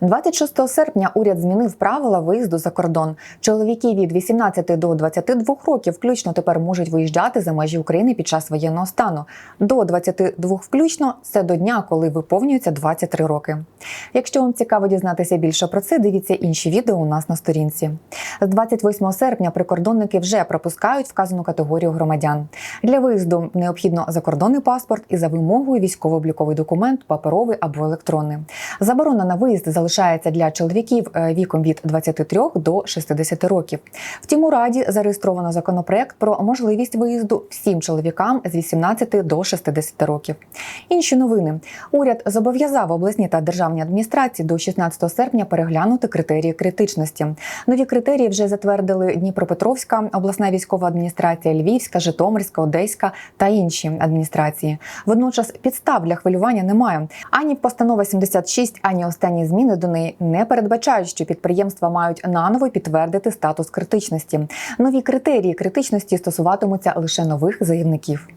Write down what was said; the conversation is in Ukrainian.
26 серпня уряд змінив правила виїзду за кордон. Чоловіки від 18 до 22 років включно тепер можуть виїжджати за межі України під час воєнного стану. До 22 включно це до дня, коли виповнюється 23 роки. Якщо вам цікаво дізнатися більше про це, дивіться інші відео у нас на сторінці. З 28 серпня прикордонники вже пропускають вказану категорію громадян. Для виїзду необхідно закордонний паспорт і за вимогою військово-обліковий документ, паперовий або електронний. Заборона на виїзд залишається для чоловіків е, віком від 23 до 60 років. Втім, у раді зареєстровано законопроект про можливість виїзду всім чоловікам з 18 до 60 років. Інші новини: уряд зобов'язав обласні та державні адміністрації до 16 серпня переглянути критерії критичності. Нові критерії вже затвердили Дніпропетровська обласна військова адміністрація, Львівська, Житомирська, Одеська та інші адміністрації. Водночас підстав для хвилювання немає. Ані постанова 76, ані останні зміни неї не передбачають, що підприємства мають наново підтвердити статус критичності. Нові критерії критичності стосуватимуться лише нових заявників.